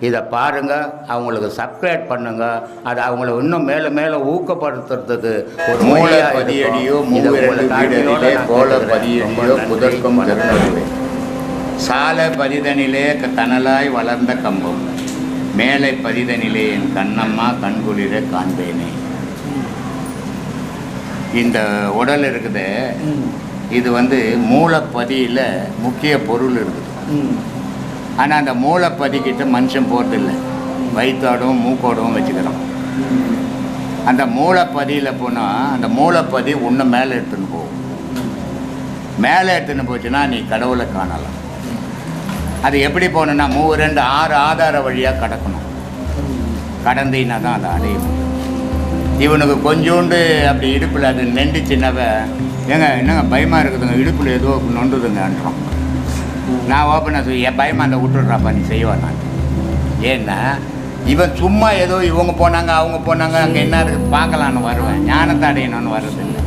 இதை பாருங்க அவங்களுக்கு சப்ஸ்கிரைப் பண்ணுங்க. அது அவங்கள இன்னும் மேல மேல ஊக்கப்படுத்துறதுக்கு ஒரு இருக்கும். பதியடியோ கோல பதியடியோ. புதற்கும் சால பதிதனிலே தணலாய் வளர்ந்த கம்பம். மேலை பதிதனிலே என் கண்ணம்மா கண்குளிர காண்பேனே. இந்த உடல் இருக்குது. இது வந்து மூலப்பதியில் முக்கிய பொருள் இருக்குது. ஆனால் அந்த மூலப்பதிக்கிட்ட மனுஷன் போகிறதில்லை வயிற்றோடவும் மூக்கோடவும் வச்சுக்கிறோம். அந்த மூளைப்பதியில் போனால் அந்த மூளைப்பதி உன்னை மேலே எடுத்துன்னு போகும். மேலே எடுத்துன்னு போச்சுன்னா நீ கடவுளை காணலாம். அது எப்படி போகணுன்னா மூ ரெண்டு ஆறு ஆதார வழியாக கடக்கணும். கடந்தீங்கன்னா தான் அதை அடையும் இவனுக்கு கொஞ்சோண்டு அப்படி இடுப்பில் அது நெண்டுச்சுன்னாவ ஏங்க என்னங்க பயமாக இருக்குதுங்க இடுப்பில் ஏதோ நொண்டுதுங்கன்றான் நான் ஓப்பனாக சொல்லி என் பயமாக அந்த விட்டுடுறாப்பா நீ செய்வான் நான். ஏன்னா இவன் சும்மா ஏதோ இவங்க போனாங்க அவங்க போனாங்க அங்கே என்ன இருக்குது பார்க்கலான்னு வருவேன். ஞானத்தை அடையணும்னு வர்றதில்லை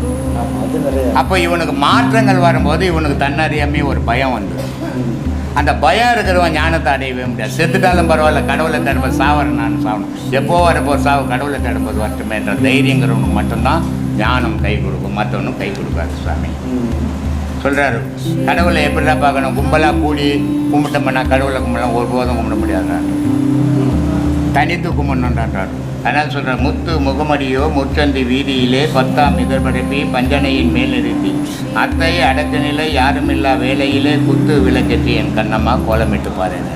அப்போ இவனுக்கு மாற்றங்கள் வரும்போது இவனுக்கு தன்னறியாமே ஒரு பயம் வந்து. அந்த பயம் இருக்கிறவன் ஞானத்தை அடையவே முடியாது. செத்துட்டாலும் பரவாயில்ல கடவுளை தேடும்போது சாவரன் நான் சாவணும். எப்போ வரப்போ சாவு கடவுளை தேடும்போது வரட்டுமேன்ற தைரியங்கிறவனுக்கு மட்டும்தான் ஞானம் கை கொடுக்கும் மற்றவனும் கை கொடுக்காது சுவாமி. சொல்கிறாரு கடவுளை எப்படிதான் பார்க்கணும்? கும்பலாக கூடி கும்பிட்டோம்னா கடவுளை கும்பலாம் ஒருபோதும் கும்பிட முடியாதுன்றார். தனித்து கும்பிடணுன்றார் அதனால் சொல்கிறார் முத்து முகமடியோ முச்சந்தி வீதியிலே பத்தாம் இதழ்படைப்பி பஞ்சனையின் மேல் நிறுத்தி. அத்தை அடக்க நிலை யாருமில்லா வேலையிலே குத்து விளக்கேற்றி என் கண்ணம்மா கோலமிட்டு பாருங்க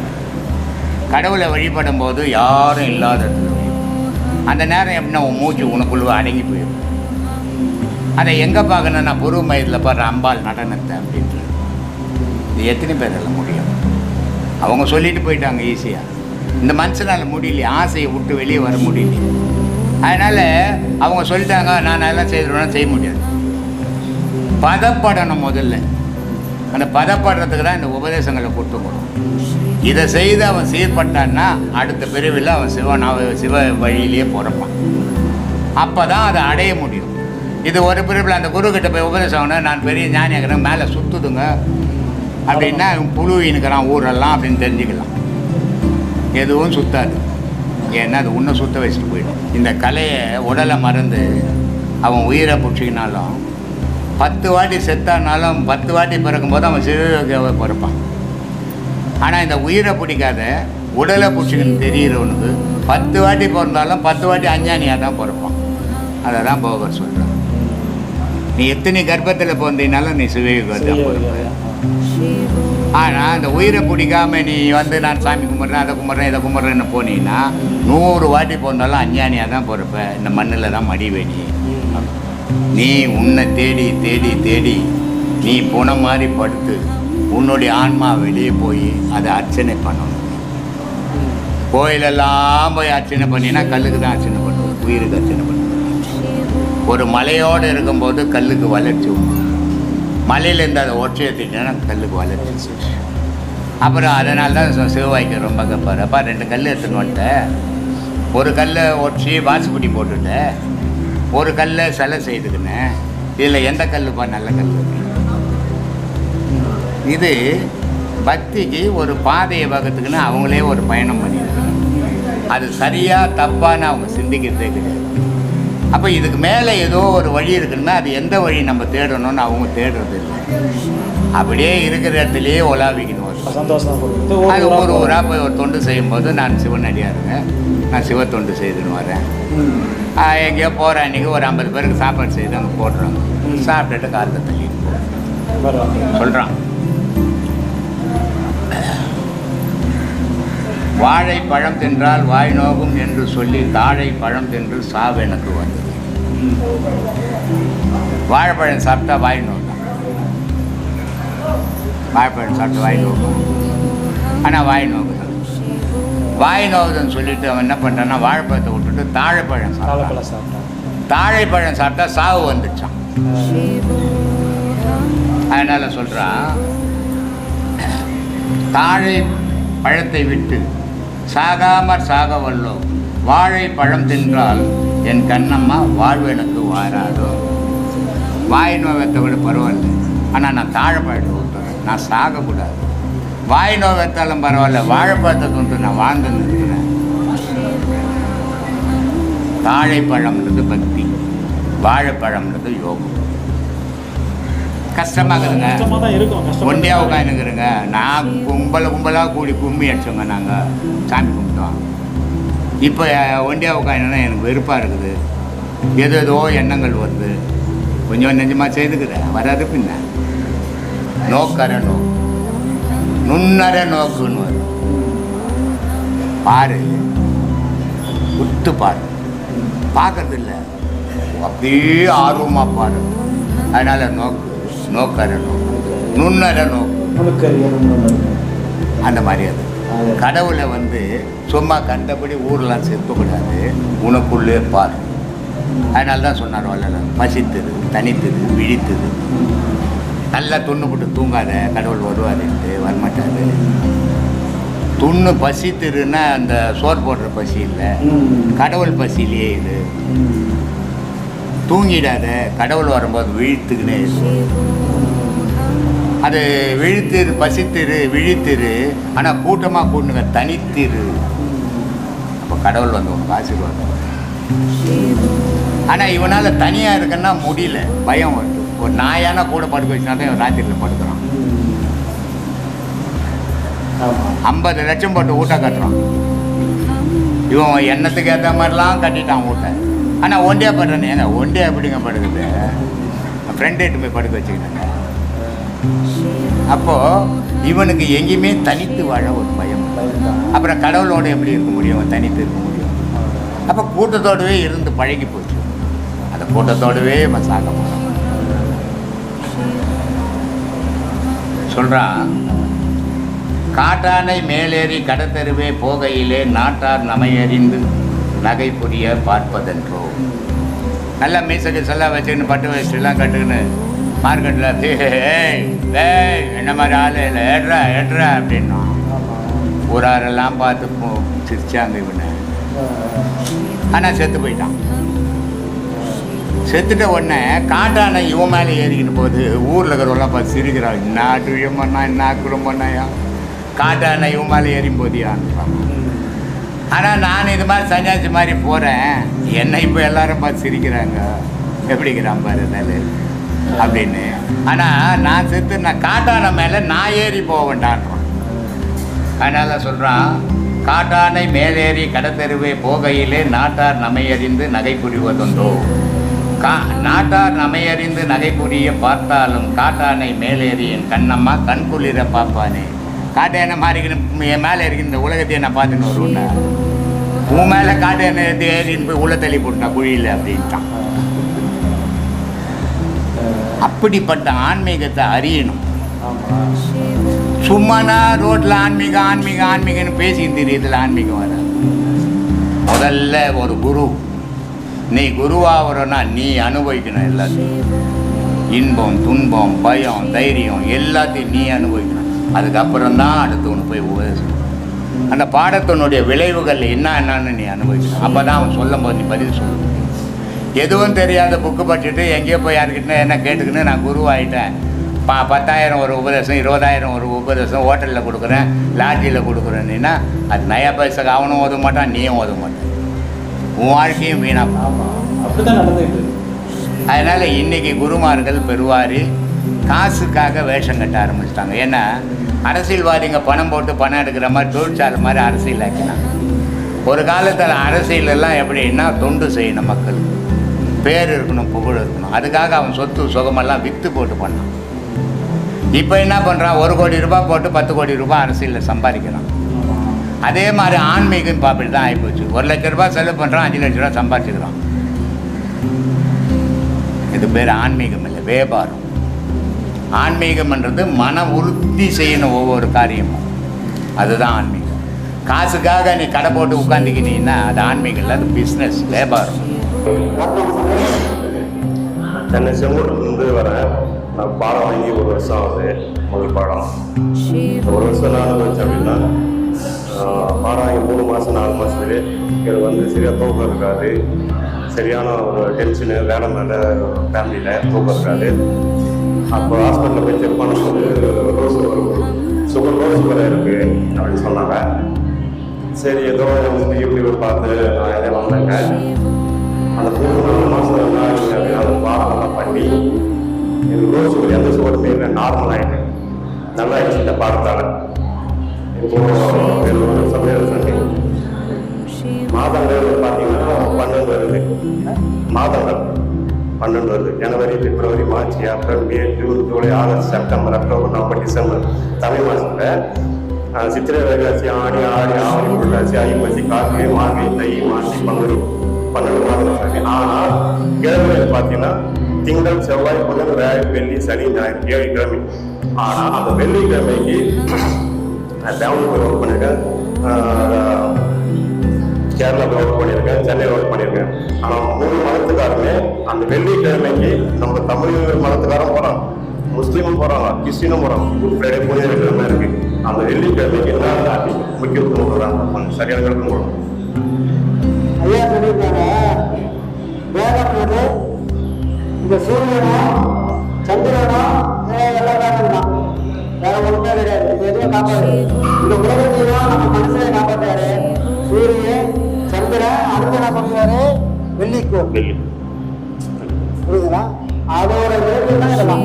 கடவுளை வழிபடும் போது யாரும் இல்லாதது அந்த நேரம் எப்படின்னா உன் மூச்சு உனக்குள்ள அடங்கி போயிடும். அதை எங்கே பார்க்கணுன்னா புரு மயத்தில் பாரு அம்பாள் நடனத்தை அப்படின்றது இது எத்தனை பேரால் முடியும்? அவங்க சொல்லிட்டு போயிட்டாங்க ஈஸியாக இந்த மனுஷனால் முடியலையே ஆசையை விட்டு வெளியே வர முடியல அதனால் அவங்க சொல்லிட்டாங்க நான் அதெல்லாம் செய்திருவேன் செய்ய முடியாது. பதப்படணும் முதல்ல. அந்த பதப்படுறதுக்கு தான் இந்த உபதேசங்களை கொடுத்துக்கணும். இதை செய்து அவன் சீர்பட்டான்னா அடுத்த பிரிவில் அவன் சிவன் அவன் சிவ வழியிலேயே பிறப்பான். அப்போ தான் அதை அடைய முடியும். இது ஒரு பிரிவில் அந்த குரு கிட்ட போய் உபதேசம் ஆகணும் நான் பெரிய ஞானி இருக்கிறேன் மேலே சுற்றுதுங்க அப்படின்னா புழு இனுக்கிறான் ஊரெல்லாம் அப்படின்னு தெரிஞ்சுக்கலாம். எதுவும் சுத்தாது. ஏன்னா அது இன்னும் சுத்த வச்சுட்டு போயிடும். இந்த கலையை உடலை மறந்து அவன் உயிரை பிடிச்சிக்கினாலும் பத்து வாட்டி செத்தானாலும் பத்து வாட்டி பிறக்கும்போது அவன் சிறுவை பிறப்பான். ஆனால் இந்த உயிரை பிடிக்காத உடலை பிடிச்சிக்கன்னு தெரிகிறவனுக்கு பத்து வாட்டி பிறந்தாலும் பத்து வாட்டி அஞ்ஞானியாக தான் பிறப்பான். அதை தான் போகர் சொல்கிறான் நீ எத்தனை கர்ப்பத்தில் பிறந்தீனாலும் நீ சிவயோகத்தை தான் பிறப்ப ஆனால் அந்த உயிரை பிடிக்காம நீ வந்து நான் சாமி கும்பிட்றேன் அதை கும்பிட்றேன் இதை கும்பிட்றேன்னு போனீங்கன்னா நூறு வாட்டி பிறந்தாலும் அஞ்ஞானியாக தான் பிறப்ப. இந்த மண்ணில் தான் மடிவே நீ. நீ உன்னை தேடி தேடி தேடி நீ புன மாதிரி படுத்து உன்னுடைய ஆன்மா வெளியே போய் அதை அர்ச்சனை பண்ணணும். கோயிலெல்லாம் போய் அர்ச்சனை பண்ணினா கல்லுக்கு தான் அர்ச்சனை பண்ணுவோம் உயிருக்கு அர்ச்சனை பண்ணுவோம். ஒரு மலையோடு இருக்கும்போது கல்லுக்கு வளர்ச்சி உண்டு. மலையிலேருந்து அதை ஒற்றி ஏற்றிட்டேன்னா கல்லுக்கு வளர்ச்சி அப்புறம் அதனால தான் சிவவாய்க்கு ரொம்ப கப்பார். அப்பா ரெண்டு கல் எடுத்துன்னு வந்துட்டேன் ஒரு கல்லை ஒற்றி வாசுபடி போட்டுட்டேன் ஒரு கல்லை சிலை செய்துக்கினேன். இதில் எந்த கல்லுப்பா நல்ல கல் இது பக்திக்கு ஒரு பாதையை வகுத்துக்குன்னு அவங்களே ஒரு பயணம் பண்ணியிருக்காங்க. அது சரியாக தப்பான்னு அவங்க சிந்திக்கிறதே கிடையாது. அப்போ இதுக்கு மேலே ஏதோ ஒரு வழி இருக்குன்னா அது எந்த வழி நம்ம தேடணும்னு அவங்க தேடுறது இல்லை அப்படியே இருக்கிற இடத்துலையே உலாவிக்கணும் அது ஒரு ஊராக போய் ஒரு தொண்டு செய்யும்போது நான் சிவனடியாருங்க நான் சிவ தொண்டு செய்துன்னு வரேன் எங்கேயோ போகிற அன்றைக்கி ஒரு ஐம்பது பேருக்கு சாப்பாடு செய்து அங்கே போடுறாங்க. சாப்பிட்டுட்டு காலத்தை பரவாயில்ல. சொல்கிறான் வாழை பழம் தின்றால் வாய் நோகும் என்று சொல்லி தாழை பழம் தின்று சாவு எனக்கு வந்தது ம். வாழைப்பழம் சாப்பிட்டா வாய் நோகும் வாழைப்பழம் சாப்பிட்டு வாய் நோகும் ஆனால் வாய் நோகுது வாய் நோகுதுன்னு சொல்லிட்டு அவன் என்ன பண்ணுறான்னா வாழைப்பழத்தை விட்டுட்டு தாழைப்பழம் சாப்பிட்டான். தாழைப்பழம் சாப்பிட்டா சாவு வந்துச்சான் அதனால் சொல்கிறான் தாழை பழத்தை விட்டு சாகாமற் சாக வல்லோ வாழை பழம் தின்றால் என் கண்ணம்மா வாழ்வெனக்கு வாராதோ. வாய் நோவத்தை விட பரவாயில்ல. ஆனால் நான் தாழைப்பழத்தை ஊற்றுறேன் நான் சாகக்கூடாது. வாய் நோவத்தாலும் பரவாயில்ல. வாழைப்பழத்தை தொண்டு நான் வாழ்ந்து நிற்கிறேன். தாழைப்பழம்ன்றது பக்தி. வாழைப்பழம்ன்றது யோகம். கஷ்டமாகுதுங்க கஷ்டமாக தான் இருக்கும். கஷ்டமா ஒண்டியா உட்காந்துக்கிறேங்க நான் கும்பல கும்பலாக கூடி கும்மி அடிச்சோங்க நாங்கள் சாமி கும்பிட்டோம். இப்போ ஒண்டியா உட்காந்துனா எனக்கு வெறுப்பாக இருக்குது. ஏதோ ஏதோ எண்ணங்கள் வருது. கொஞ்சம் நெஞ்சமாக செய்துக்கிறேன் வராது பின்ன. நோக்கற நோக்கு. நுண்ணற நோக்குன்னு வரும். பாரு. உத்து பாரு. பார்க்கறது இல்லை அப்படியே ஆர்வமாக பாரு. அதனால் நோக்கு நோக்கற நோக்கு. நுண்ணற நோக்கு. அந்த மாதிரி அது. கடவுளை வந்து சும்மா கண்டபடி ஊரெலாம் செத்துக்கூடாது. உனக்குள்ளே பார். அதனால தான் சொன்னார் வள்ளலார் பசித்தது தனித்தது விழித்தது. நல்லா துண்ணு போட்டு தூங்காத கடவுள் வருவாருன்ட்டு வரமாட்டார். துண்ணு பசித்துருன்னா அந்த சோறு போடுற பசி இல்லை. கடவுள் பசியிலேயே இது தூங்கிடாத கடவுள் வரும்போது விழித்துக்கினே அது விழித்திரு பசித்திரு விழித்திரு. ஆனால் கூட்டமாக கூட்டுங்க தனித்திரு. அப்போ கடவுள் வந்து உனக்கு ஆசீர்வாதம் ஆனால் இவனால் தனியாக இருக்குன்னா முடியல. பயம் வருது. ஒரு நாயான கூட படுக்க வச்சுனா தான் இவன் ராத்திரியில் படுக்கிறான். ஐம்பது லட்சம் போட்டு ஊட்ட கட்டுறான். இவன் எண்ணத்துக்கு ஏற்ற மாதிரிலாம் கட்டிட்டான் ஊட்ட. ஆனால் ஒண்டியாக படுறேன்னு ஏங்க ஒண்டியாக எப்படிங்க படுக்குது? ஃப்ரெண்டு எட்டு போய் படுக்க வச்சுக்கிட்டேங்க. அப்போது இவனுக்கு எங்கேயுமே தனித்து வாழ ஒரு பயம். அப்புறம் கடவுளோட எப்படி இருக்க முடியும்? அவன் தனித்து இருக்க முடியும். அப்போ கூட்டத்தோடவே இருந்து பழகி போச்சு. அந்த கூட்டத்தோடவே அவன் சாக போகிறான் சொல்கிறான் காட்டானை மேலேறி கடத்தெருவே போகையிலே நாட்டார் நமையறிந்து நகை புரிய பார்ப்பதென்றோ. நல்லா மீசக்கு செல்லாம் வச்சுக்கின்னு பட்டு வச்சுலாம் கட்டுக்கின்னு மார்க்கெட்டில் ஏய் என்ன மாதிரி ஆள்? இல்லை ஏட்ரா ஏட்ரா அப்படின்னா ஊராரெல்லாம் பார்த்து சிரிச்சாங்க இவனை. ஆனால் செத்து போயிட்டான். செத்துட்ட உடனே காட்டானை இவன் மேலே ஏறிக்கிட்டு போது ஊரில் இருக்கிறவங்களாம் பார்த்து சிரிக்கிறாள் என்ன அட்டுழியம் பண்ணா என்ன குடும்பம் பண்ணாயா? காட்டானை இவன் மேலே ஏறி போதியான்றான் ஆனால் நான் இது மாதிரி சன்னியாசி மாதிரி போகிறேன் என்னை இப்போ எல்லாரும் பார்த்து சிரிக்கிறாங்க. எப்படிங்கிறான் பாரு அப்படின்னு. ஆனால் நான் செத்து நான் காட்டானை மேலே நான் ஏறி போவேண்டான்றான் அதனால் சொல்கிறான் காட்டானை மேலேறி கடத்தெருவே போகையிலே நாட்டார் நமையறிந்து நகை புரிவதுண்டோ. கா நாட்டார் நமையறிந்து நகை புரிய பார்த்தாலும் காட்டானை மேலேறி என் கண்ணம்மா கண் குளிர பார்ப்பானே. காட்டானை மாறிக்கின்னு என் மேலே இருக்கிற இந்த உலகத்தையே நான் பார்த்துன்னு வருவேன் உன் மேலே காட்டானை ஏறி ஏறின்னு போய் உள்ள தள்ளி போட்டான் குழியில் அப்படின்ட்டான். அப்படிப்பட்ட ஆன்மீகத்தை அறியணும். சும்மானா ரோட்டில் ஆன்மீகம் ஆன்மீகம் ஆன்மீகம்னு பேசிக்கிட்டு தெரியுதுல ஆன்மீகம் வர முதல்ல ஒரு குரு. நீ குருவாகிறனா நீ அனுபவிக்கணும் எல்லாத்தையும். இன்பம் துன்பம் பயம் தைரியம் எல்லாத்தையும் நீ அனுபவிக்கணும். அதுக்கப்புறம் தான் அடுத்தவனு போய் உபதேசம் அந்த பாடத்தினுடைய விளைவுகள் என்ன என்னன்னு நீ அனுபவிக்கணும். அப்போ தான் அவன் சொல்லும் போது நீ பதில் சொல்ல. முடியும் எதுவும் தெரியாத புக்கு படிச்சுட்டு எங்கேயோ போய் யாருக்கிட்ட என்ன கேட்டுக்கின்னு நான் குருவாயிட்டேன். பா பத்தாயிரம் ஒரு உபதேசம் இருபதாயிரம் ஒரு உபதேசம் ஹோட்டலில் கொடுக்குறேன் லாட்ஜியில் கொடுக்குறேன்னா அது நயா பைசாக்கு அவனும் ஓத மாட்டான் நீயும் ஓத மாட்டான். உன் வாழ்க்கையும் இருக்கு. அதனால் இன்றைக்கி குருமார்கள் பெருவாரி காசுக்காக வேஷம் கட்ட ஆரம்பிச்சிட்டாங்க. ஏன்னா அரசியல்வாதிங்க பணம் போட்டு பணம் எடுக்கிற மாதிரி தொழிற்சாலை மாதிரி அரசியல் ஆக்கினாங்க ஒரு காலத்தில் அரசியல் எல்லாம் எப்படின்னா தொண்டு செய்யணும் மக்களுக்கு. பேர் இருக்கணும் புகழ் இருக்கணும் அதுக்காக அவன் சொத்து சுகமெல்லாம் விற்று போட்டு பண்ணான். இப்போ என்ன பண்ணுறான் ஒரு கோடி ரூபாய் போட்டு பத்து கோடி ரூபாய் அரசியலில் சம்பாதிக்கிறான். அதே மாதிரி ஆன்மீகம் இப்போ அப்படி தான் ஆகிப்போச்சு ஒரு லட்ச ரூபாய் செலவு பண்ணுறான் அஞ்சு லட்ச ரூபாய் சம்பாதிச்சுக்கிறான். இது பேர் ஆன்மீகம் இல்லை வியாபாரம். ஆன்மீகம்ன்றது மன உறுதி செய்யணும் ஒவ்வொரு காரியமும். அதுதான் ஆன்மீகம். காசுக்காக நீ கடை போட்டு உட்காந்துக்கிட்டீங்கன்னா அது ஆன்மீகம் இல்லை அது பிஸ்னஸ் வியாபாரம். சென்னை செங்கோட்டிலிருந்து வரேன். நான் பாடம் வாங்கி ஒரு வருஷம் ஆகுது. முதல் பாடம். ஒரு வருஷம் நான் வச்சு அப்படின்னா பாடம் வாங்கி மூணு மாதம் நாலு மாதத்துலேயே எனக்கு வந்து சரியாக தூக்கம் இருக்காது. சரியான ஒரு டென்ஷனு வேலை மேலே ஃபேமிலியில் தூக்கம் இருக்காது. அப்போ ஹாஸ்பிட்டலில் போய் செக் பண்ணும்போது ரோஸ் சுகர் ரோஸ் சுகர் இருக்குது அப்படின்னு சொன்னாங்க. சரி ஏதோ வந்து பார்த்து நான் இதை வந்தேங்க. அந்த மூணு நாலு மாதம் என்ன ஆகுது பாடமெல்லாம் பண்ணி எனக்கு லோ சுகர் எந்த சுகருமே இல்லை நார்மல் ஆகிட்டேன் நல்லா ஆயிடுச்சு இந்த பாடத்தால் இப்போ என்னோட சமையல் பண்ணி மாதங்கள் பார்த்தீங்கன்னா பன்னெண்டு வருது மாதங்கள் பன்னெண்டு வருது ஜனவரி பிப்ரவரி மார்ச் ஏப்ரல் மே ஜூன் ஜூலை ஆகஸ்ட் செப்டம்பர் அக்டோபர் நவம்பர் டிசம்பர் தமிழ் மாதத்தில் சித்திரை வைகாசி ஆடி ஆடி ஆவணி புரட்டாசி ஐப்பசி கார்த்திகை மாங்கை தை மாசி பங்குனி பன்னெண்டு மாதம் ஆனால் கிழமையில் பார்த்தீங்கன்னா திங்கள் செவ்வாய் புதன் வியாழன் வெள்ளி சனி ஞாயிறு ஏழு கிழமை ஆனால் அந்த வெள்ளிக்கிழமைக்கு நான் பெங்களூர் ஒர்க் பண்ணியிருக்கேன் கேரளாவில் ஒர்க் பண்ணியிருக்கேன் சென்னையில் ஒர்க் பண்ணியிருக்கேன் ஆனால் மூணு மதத்துக்காரமே அந்த வெள்ளிக்கிழமைக்கு நம்ம தமிழ் மதத்துக்காரன் போகிறான் முஸ்லீமும் போகிறாங்க கிறிஸ்டினும் போகிறாங்க குட் ஃப்ரைடே புனித கிழமை இருக்குது அந்த வெள்ளிக்கிழமைக்கு என்ன முக்கியத்துவம் கொடுக்குறாங்க. சரியான கிழமை கொடுக்கும் ஐயா சொல்லியிருக்காங்க. வேதம் வந்து இந்த சூரியனும் சந்திரனும் அஹ் எல்லாம் வேதம் தான் வேற ஒன்றுமே கிடையாது. இது எதுவும் காப்பாது இந்த உலகத்தையும் நம்ம மனுஷனை காப்பாற்றாரு சூரியன் சந்திரன் அடுத்து என்ன பண்ணுவாரு வெள்ளிக்கோள். வெள்ளி. புரியுதுங்களா? அதோட விளைவு தான் இதெல்லாம்.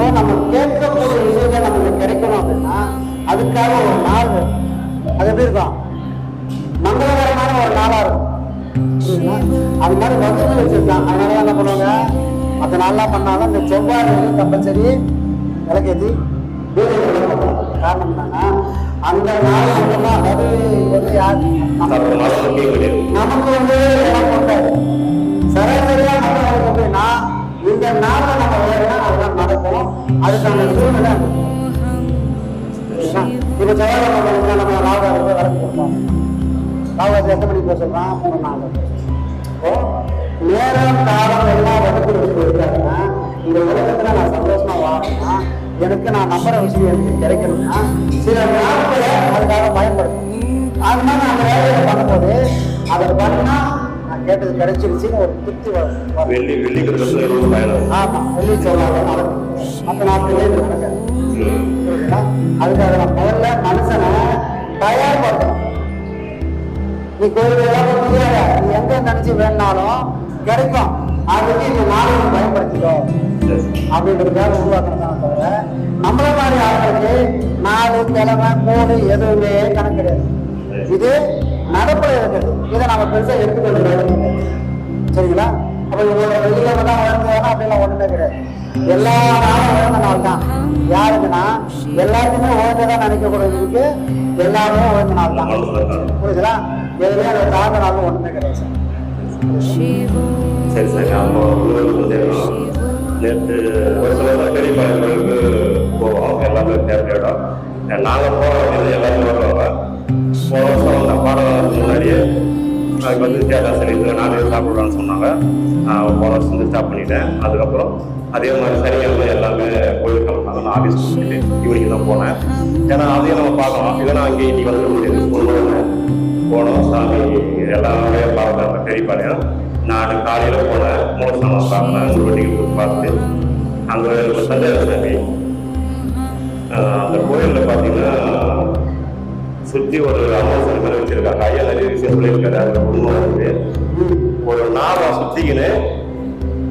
அப்போ நம்ம கேட்கக்கூடிய விஷயங்கள் நமக்கு கிடைக்கணும் அப்படின்னா அதுக்காக ஒரு நாள். அது எப்படி இருக்கும்? மங்களகரமான ஒரு நாளா இருக்கும்? அது மாதிரி வசதி வச்சிருக்கான் அதனால என்ன பண்ணுவாங்க? மற்ற நாள்லாம் பண்ணாலும் இந்த செவ்வாய் வந்து கம்பல்சரி விளக்கேற்றி காரணம் என்னன்னா அந்த நாள் மட்டும்தான் அதாவது வந்து யார்? நமக்கு வந்து இடம் கொடுத்தாரு சராசரியா நம்ம அப்படின்னா இந்த நாள்ல நடக்கும் அதுக்கான சூழ்நிலை இப்ப செவ்வாய்க்கிழமை நம்ம ராகுகாலத்தை விளக்கு கொடுப்போம் ராகுகாலத்தை எத்தனை மணிக்கு போக சொல்றான்? மூணு நாலு. இப்போ நேரம் காலம் எல்லாம் வகுப்பு வச்சு இருக்காருன்னா இந்த உலகத்துல நான் சந்தோஷமா வாழணும்னா எனக்கு நான் நம்புற விஷயம் எனக்கு கிடைக்கணும்னா சில நாட்களை அதுக்காக பயன்படுத்தும் அது மாதிரி நான் வேலையை பண்ணும்போது அதை பண்ணா நான் கேட்டது கிடைச்சிருச்சுன்னு ஒரு திருப்தி. வெள்ளி வெள்ளி கிரகத்தில் எவ்வளோ பயணம். ஆமா வெள்ளி சொல்லாத நடக்காது புரியுதுங்களா? அதுக்காக நான் முதல்ல மனுஷனை தயார்படுத்தணும் நீ கோயில் எல்லாம் முடியாத. நீ எங்க நினைச்சு வேணாலும் கிடைக்கும். அதுக்கு இந்த நாளை பயன்படுத்திக்கோ. அப்படின்றதுக்காக உருவாக்குறதான தவிர நம்மள மாதிரி ஆளுங்களுக்கு நாலு கிழமை மூணு எதுவுமே கணக்கு கிடையாது. இது நடப்புல இருக்குது. இதை நம்ம பெருசா எடுத்துக்கிறது சரிங்களா? அப்ப இவங்க வெளியில தான் வளர்ந்து அப்படிலாம் ஒண்ணுமே கிடையாது. எல்லா நாளும் வளர்ந்த நாள் தான். யாருக்குன்னா எல்லாருக்குமே உழந்ததான் நினைக்கக்கூடியதுக்கு எல்லாருமே உழந்த நாள் தான். புரியுதுங்களா எதுவுமே அந்த தாழ்ந்த நாளும் ஒண்ணுமே கிடையாது சரி. சரி அப்போ நேற்று ஒரு சில சர்க்கரை பழங்களுக்கு போவோம். எல்லாமே தேவையிடம் நாங்கள் போகிறோம் வேண்டியது எல்லாமே வருவாங்க. போன வருஷம் அந்த பாடம் முன்னாடியே அதுக்கு வந்து தேட்டா சரி இல்லை நானே சாப்பிட்றான்னு சொன்னாங்க நான் போன வருஷம் வந்து ஸ்டாப் பண்ணிட்டேன் அதுக்கப்புறம் அதே மாதிரி சனிக்கிழமை எல்லாமே கோயில் கிளம்பினாங்க நான் ஆஃபீஸ் முடிச்சுட்டு ஈவினிங் தான் போனேன் ஏன்னா அதையும் நம்ம பார்க்கலாம் இல்லைன்னா அங்கே இன்னைக்கு வந்து முடியாது போனோம் சாமி எல்லாமே பார்க்கலாம் பெரியபாளையம் நான் காலையில் போனேன் மோசமாக பார்ப்பேன் குருவட்டிக்கு போய் பார்த்து அங்கே சந்தேக சாமி அந்த கோயிலில் பார்த்தீங்கன்னா சுற்றி ஒரு அமாவாசை மாதிரி வச்சிருக்காங்க ஐயா நிறைய விஷயம் சொல்லியிருக்காரு அதில் உண்மை இருக்குது ஒரு நாளை சுற்றிக்கின்னு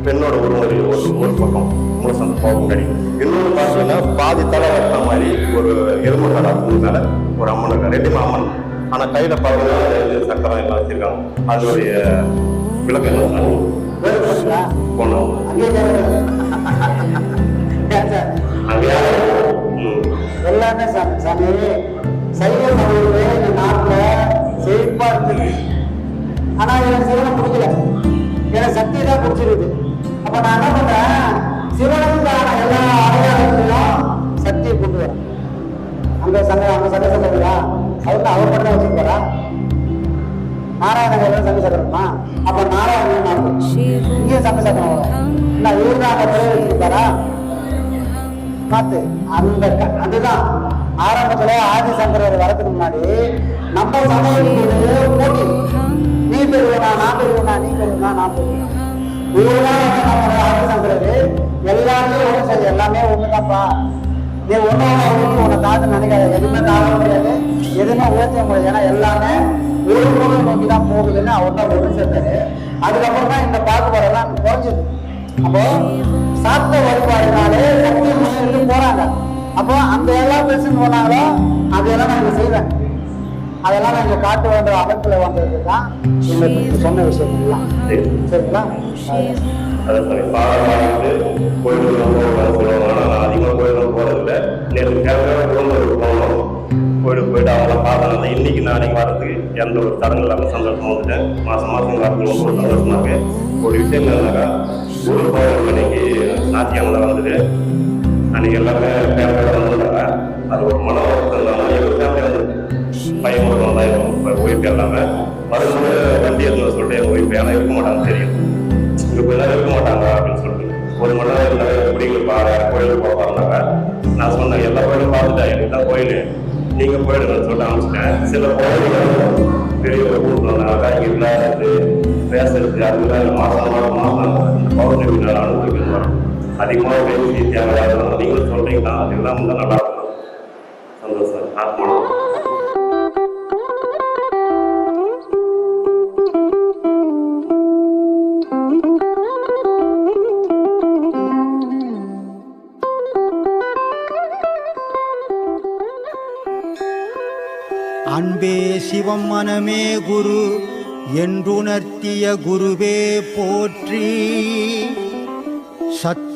பெண்ணோட உருவம் ஒரு ஒரு பக்கம். முழுசம் போக முன்னாடி. இன்னொன்று பார்த்தீங்கன்னா பாதி தலை வெட்டின மாதிரி ஒரு எலும்பு கடை மேல ஒரு அம்மன் இருக்கா ரெண்டுமே அம்மன். ஆனா கையில பார்த்தீங்கன்னா சக்கரம் எல்லாம் வச்சிருக்காங்க. அதனுடைய விளக்கம் போனோம் எல்லாமே சாமி சைவ சமூகமே இந்த நாட்டில் செழிப்பா இருந்தது ஆனா எனக்கு சிவனை பிடிக்கல. எனக்கு சக்தி தான் பிடிச்சிருக்கு அப்ப நான் என்ன பண்றேன்? சிவனுக்கான எல்லா அடையாளத்திலும் சக்தியை கொண்டு வரேன். அங்க சங்க அங்க சங்க சங்கரா அவர் அவர் மட்டும் வச்சிருக்காரா நாராயணன் சங்க சக்கரமா அப்ப நாராயணன் நான் சங்க சக்கரம் நான் இவரு தான் அங்க பார்த்து அந்த அதுதான். ஆரம்பத்துல ஆதிசங்கரர் வரதுக்கு முன்னாடி நம்ம சமயத்துக்கு போட்டி. நீ பெறுவனா நான் பெறுவனா நீ பெறுவனா நான் பெறுவேன்? இதுதான் நம்ம ஆதிசங்கரர் எல்லாமே ஒண்ணு சரி எல்லாமே ஒண்ணுதான்ப்பா. நீ ஒண்ணு ஒண்ணு உன்னை தாழ்த்து நினைக்காத. எதுவுமே தாழ முடியாது. எதுவுமே உயர்த்த முடியாது. ஏன்னா எல்லாமே ஒரு பொருளை நோக்கி தான் போகுதுன்னு அவர் தான் ஒன்று சேர்த்தாரு அதுக்கப்புறம் தான் இந்த பாகுபாடெல்லாம் குறைஞ்சது. அப்போ சாத்த வழிபாடுனாலே சக்தி போறாங்க. அப்போ அந்த எல்லாம் பேசுன்னு போனாங்களோ அதையெல்லாம் நான் இங்க செய்வேன். அதெல்லாம் நான் இங்க காட்ட வேண்டிய அமைப்புல வந்தது தான் இந்த சொன்ன விஷயம் எல்லாம் சரி சரிங்களா அதை பாடமாடிட்டு கோயிலுக்கு சொல்லுவாங்க அதிகமாக கோயிலுக்கு போகிறதில்ல நேற்று கேரளா குடும்பத்துக்கு போகணும் கோயிலுக்கு போயிட்டு அவங்கள பார்த்தனால இன்னைக்கு நாளைக்கு வரதுக்கு எந்த ஒரு தடங்கள் இல்லாமல் சந்தோஷமா வந்துட்டேன் மாதம் மாதம் வரதுக்கு ரொம்ப ஒரு ஒரு விஷயம் என்னன்னாக்கா குரு பௌர்ணமி இன்னைக்கு ஞாயிற்றுக்கிழமை வந்தது. அன்னைக்கு எல்லாமே ஃபேமிலியோட வந்துட்டாங்க அது ஒரு மன வருத்தம் இல்லாமல் எங்கள் ஃபேமிலி வந்து பையன் ஒரு வந்தாயிரம் ஒய்ஃப் எல்லாமே வரும்போது வண்டி எடுத்து சொல்லிட்டு எங்கள் ஒய்ஃப் ஏன்னா இருக்க மாட்டாங்க தெரியும். இங்கே கொஞ்ச இருக்க மாட்டாங்க அப்படின்னு சொல்லிட்டு. ஒரு மணி நேரம் இல்லை எப்படிங்க பா கோயிலுக்கு போக பாருந்தாங்க நான் சொன்னேன் எல்லா கோயிலும் பார்த்துட்டேன். எனக்கு தான் கோயில். நீங்கள் போயிடுங்கன்னு சொல்லிட்டு அனுப்பிச்சிட்டேன். சில கோயில்கள் பெரிய ஊரில் வந்தாங்க. இங்கே இல்லாதது பேசுறது அதுலாம் மாதம் மாதம் மாதம் இந்த பௌர்ணமி நாள் அனுபவிக்கணும் அதிகமாக பேசி தேவையான நீங்களும் சொல்றீங்கன்னா அதெல்லாம் வந்து நல்லா இருக்கும் சந்தோஷம் ஆத்மா அன்பே சிவம் மனமே குரு என்றுணர்த்திய குருவே போற்றி. சத்